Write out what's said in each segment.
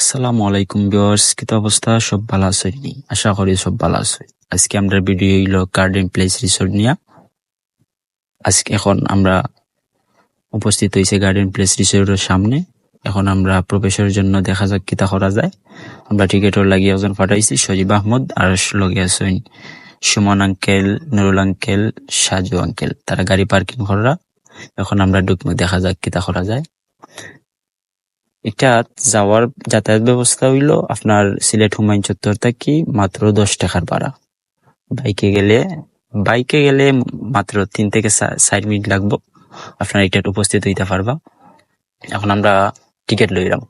আসসালামু আলাইকুম ভিউয়ার্স, কি অবস্থা? সব ভালো আছেন আশা করি সব ভালো আছে। আজকে আমরা ভিডিও হইল গার্ডেন প্লেস রিসোর্ট নিয়া। আজকে এখন আমরা উপস্থিত হয়েছে গার্ডেন প্লেস রিসোর্টের সামনে। এখন আমরা প্রবেশের জন্য দেখা যাক কিতা করা যায়। আমরা টিকেটর লাগিয়ে একজন পাঠাইছি, সজীব আহমদ, আর লগে আছেন Suman uncle Nurul uncle Saju uncle তারা গাড়ি পার্কিং করা। এখন আমরা ঢুকবো দেখা যাক কিতা করা যায়। এটা যাওয়ার যাতায়াত ব্যবস্থা হইল। আপনার সিলেট হুমায়ুন চত্বর থেকে মাত্র দশ টাকার ভাড়া। বাইকে গেলে বাইকে গেলে মাত্র তিন থেকে চার মিনিট লাগবো। আপনার এটা উপস্থিত হইতে পারবা। এখন আমরা টিকিট লইলাম।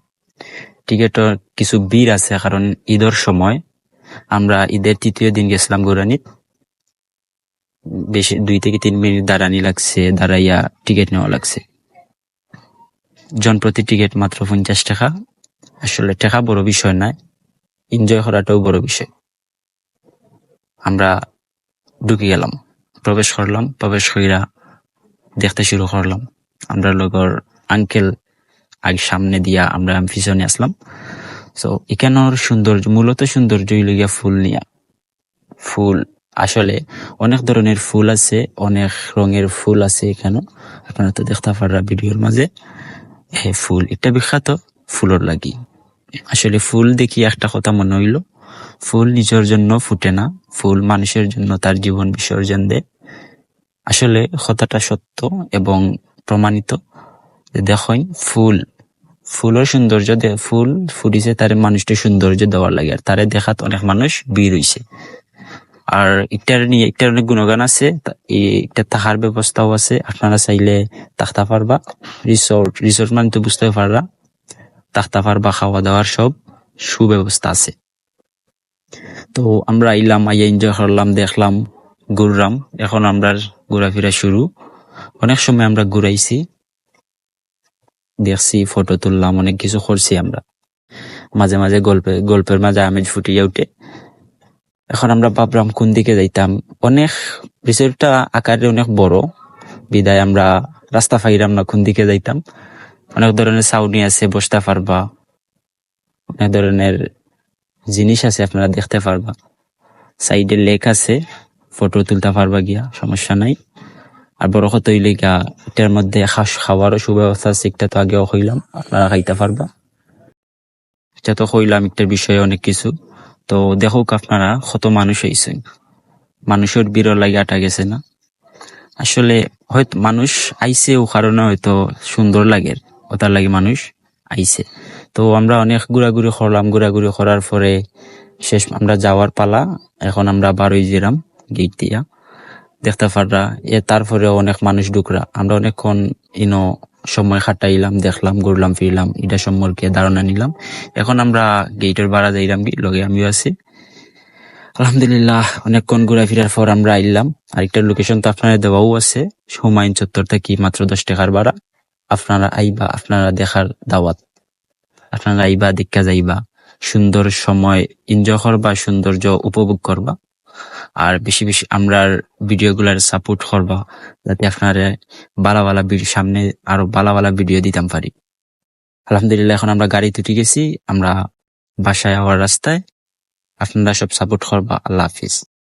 টিকিটের কিছু বীর আছে, কারণ ঈদের সময় আমরা ঈদের তৃতীয় দিন গেছিলাম গৌরানিত। বেশি, দুই থেকে তিন মিনিট দাঁড়ানি লাগছে, দাঁড়াইয়া টিকিট নেওয়া লাগছে। জনপ্রতি টিকিট মাত্র পঞ্চাশ টাকা। আসলে টাকা বড় বিষয় নয় এনজয় করাটাও বড় বিষয়। আমরা ঢুকে গেলাম, প্রবেশ করলাম, প্রবেশ কইরা দেখতে শুরু করলাম। আমরা লগর আঙ্কেল আগে সামনে দিয়া আমরা পিছনে আসলাম। তো এখানের সৌন্দর্য মূলত সৌন্দর্য হইল ফুল নিয়া। ফুল, আসলে অনেক ধরনের ফুল আছে, অনেক রঙের ফুল আছে এখানে। আপনারা তো দেখতে পারা ভিডিওর মাঝে। এ ফুল। এটা বিখ্যাত ফুলর লাগি। আসলে ফুল দেখি একটা কথা মনে হইল। ফুল নিজের জন্য ফুটে না। ফুল মানুষের জন্য তার জীবন বিসর্জন দেয়। আসলে কথাটা সত্য এবং প্রমাণিত দেখেন ফুল, ফুলের সৌন্দর্য ফুল ফুটিছে তার মানুষটা সৌন্দর্য দেওয়ার লাগে। আর তারে দেখাত অনেক মানুষ বীর হইছে। আর ইটার নিয়ে ইটার অনেক গুণগান আছে। এটা থাকার ব্যবস্থাও আছে। আপনারা চাইলে থাকতে পারবা। রিসোর্ট রিসোর্ট মানে তো বুঝতে পারবা থাকতে পারবা, খাওয়া দাওয়ার সব সুব্যবস্থা আছে। তো আমরা আইলাম, আইয়া এনজয় করলাম, দেখলাম, ঘুরলাম। এখন আমরা ঘোরাফেরা শুরু। অনেক সময় আমরা ঘুরাইছি। দেখছি ফটো তুললাম, অনেক কিছু করছি আমরা। মাঝে মাঝে গল্পে, গল্পের মাঝে আমেজ ফুটিয়ে উঠে এখন আমরা ভাবলাম কোন দিকে যাইতাম। অনেক রিসোর্টটা আকারে অনেক বড়। বিদায় আমরা রাস্তা ফাইরাম না কোন দিকে যাইতাম। অনেক ধরনের সাউনি আছে, বসতে পারবা অনেক ধরনের জিনিস আছে, আপনারা দেখতে পারবা। সাইডে লেক আছে, ফটো তুলতে পারবা গিয়া, সমস্যা নাই। আর বড় কত হইলে গিয়া, এটার মধ্যে খাস- খাওয়ারও সুব্যবস্থা আছে, একটা তো আগেও হইলাম, আপনারা খাইতে পারবা। এটা তো হইলাম, একটার বিষয়ে অনেক কিছু। তো দেখুক আপনারা, কত মানুষ হয়েছেন মানুষের বিরল লাগে আটা গেছে না। আসলে হয়তো মানুষ আইসে ও কারণে হয়তো সুন্দর লাগে, ওটার লাগে মানুষ আইসে তো আমরা অনেক ঘোরাঘুরি করলাম। ঘোরাঘুরি করার পরে শেষ আমরা যাওয়ার পালা। এখন আমরা বারোই যেরাম গেট দিয়া। দেখতে পাররা, এ তারপরে অনেক মানুষ ঢুকরা। আমরা অনেকক্ষণ, ইনো সময় খাটাইলাম, দেখলাম, ঘুরলাম, ফিরলাম, এটা সম্পর্কে ধারণা নিলাম। এখন আমরা গেটের বাড়া যাইলাম লগে আমিও আছি। আলহামদুলিল্লাহ, অনেকক্ষণ ঘোরাফেরার পর আমরা আইলাম। আরেকটা লোকেশন তো আপনারা দেওয়াও আছে, হুমায়ুন চত্বর থেকে মাত্র দশ টাকার ভাড়া। আপনারা আইবা, আপনারা দেখার দাওয়াত। আপনারা আইবা, দেখা যাইবা। সুন্দর সময় এনজয় করবা, সৌন্দর্য উপভোগ করবা। আর বেশি বেশি আমরা ভিডিও গুলার সাপোর্ট করবা, যাতে আপনারা বালা বালা ভিডিও সামনে আরও বালা বালা ভিডিও দিতাম পারি। আলহামদুলিল্লাহ, এখন আমরা গাড়ি তুটি গেছি, আমরা বাসায় আওয়ার রাস্তায়। আপনারা সব সাপোর্ট করবা, আল্লাহ হাফিজ।